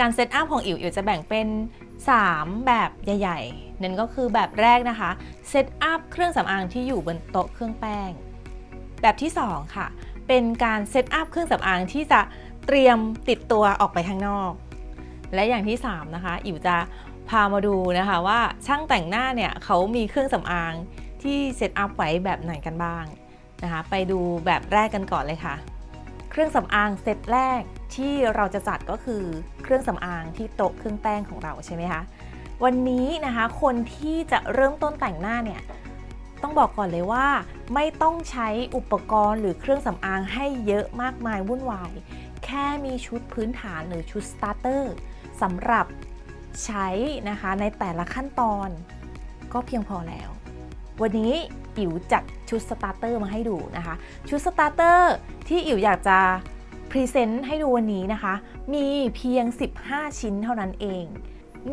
การเซตอัพของอิ๋วอิ๋วจะแบ่งเป็น 3 แบบใหญ่ๆ นั่นก็คือแบบแรกนะคะเซตอัพเครื่องสำอางที่อยู่บนโต๊ะเครื่องแป้ง แบบที่ 2 ค่ะ เป็นการเซตอัพเครื่องสำอางที่จะเตรียมติดตัวออกไปข้างนอก และอย่างที่ 3 นะคะ อิ๋วจะพามาดูนะคะว่าช่างแต่งหน้าเนี่ยเขามีเครื่องสำอางที่เซตอัพไว้แบบไหนกันบ้างนะคะไปดูแบบแรกกันก่อนเลยค่ะ เครื่องสำอางเซตแรกที่เราจะจัดก็คือ เครื่องสำอางที่โต๊ะเครื่องแป้งของเราใช่ไหมคะวันนี้นะคะคนที่จะเริ่มต้นแต่งหน้าเนี่ยต้องบอกก่อนเลยว่า ไม่ต้องใช้อุปกรณ์หรือเครื่องสำอางให้เยอะมากมายวุ่นวาย แค่มีชุดพื้นฐานหรือชุดสตาร์เตอร์สำหรับใช้นะคะในแต่ละขั้นตอน ก็เพียงพอแล้ว วันนี้อิ๋วจัดชุดสตาร์เตอร์มาให้ดูนะคะ ชุดสตาร์เตอร์ที่อิ๋วอยากจะ พรีเซนต์ให้ดูวันนี้นะคะ มีเพียง 15 ชิ้นเท่านั้นเอง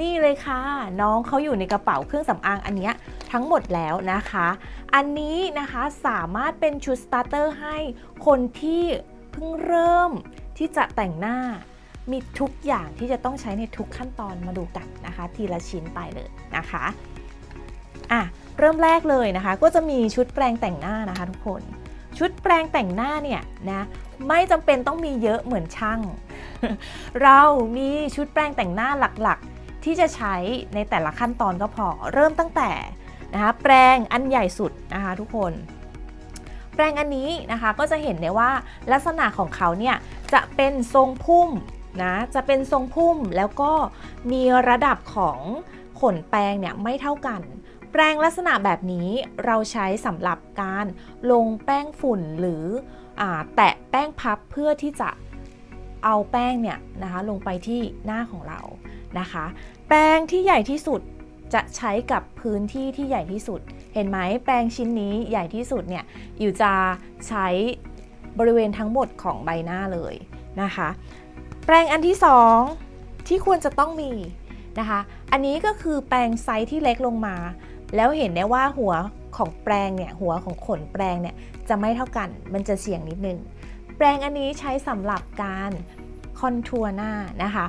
นี่เลยค่ะ น้องเขาอยู่ในกระเป๋าเครื่องสำอางอันเนี้ยทั้งหมดแล้วนะคะ อันนี้นะคะสามารถเป็นชุดสตาร์เตอร์ให้คนที่เพิ่งเริ่มที่จะแต่งหน้า มีทุกอย่างที่จะต้องใช้ในทุกขั้นตอนมาดูกันนะคะ ทีละชิ้นไปเลยนะคะอะเริ่มแรกเลยนะคะ ก็จะมีชุดแปรงแต่งหน้านะคะทุกคน ชุดแปรงแต่งหน้าเนี่ยนะไม่จำเป็นต้องมีเยอะเหมือนช่าง เรามีชุดแปรงแต่งหน้าหลักๆ ที่จะใช้ในแต่ละขั้นตอนก็พอ เริ่มตั้งแต่นะคะแปรงอันใหญ่สุดนะคะทุกคน แปรงอันนี้นะคะก็จะเห็นได้ว่าลักษณะของเขาเนี่ยจะเป็นทรงพุ่มนะจะเป็นทรงพุ่มแล้วก็มีระดับของขนแปรงเนี่ยไม่เท่ากัน แปรงลักษณะแบบนี้เราใช้สำหรับการลงแป้งฝุ่นหรืออแตะแป้งพับเพื่อที่จะเอาแป้งเนี่ยนะคะลงไปที่หน้าของเรานะคะ แปรงที่ใหญ่ที่สุดจะใช้กับพื้นที่ที่ใหญ่ที่สุด เห็นไหมแปรงชิ้นนี้ใหญ่ที่สุดเนี่ยอยู่จะใช้บริเวณทั้งหมดของใบหน้าเลยนะคะ แปรงอันที่สองที่ควรจะต้องมีนะคะ อันนี้ก็คือแปรงไซส์ที่เล็กลงมา แล้วเห็นได้ว่าหัวของแปรงเนี่ยหัวของขนแปรงเนี่ยจะไม่เท่ากัน มันจะเสี่ยงนิดนึง แปรงอันนี้ใช้สำหรับการคอนทัวร์หน้านะคะ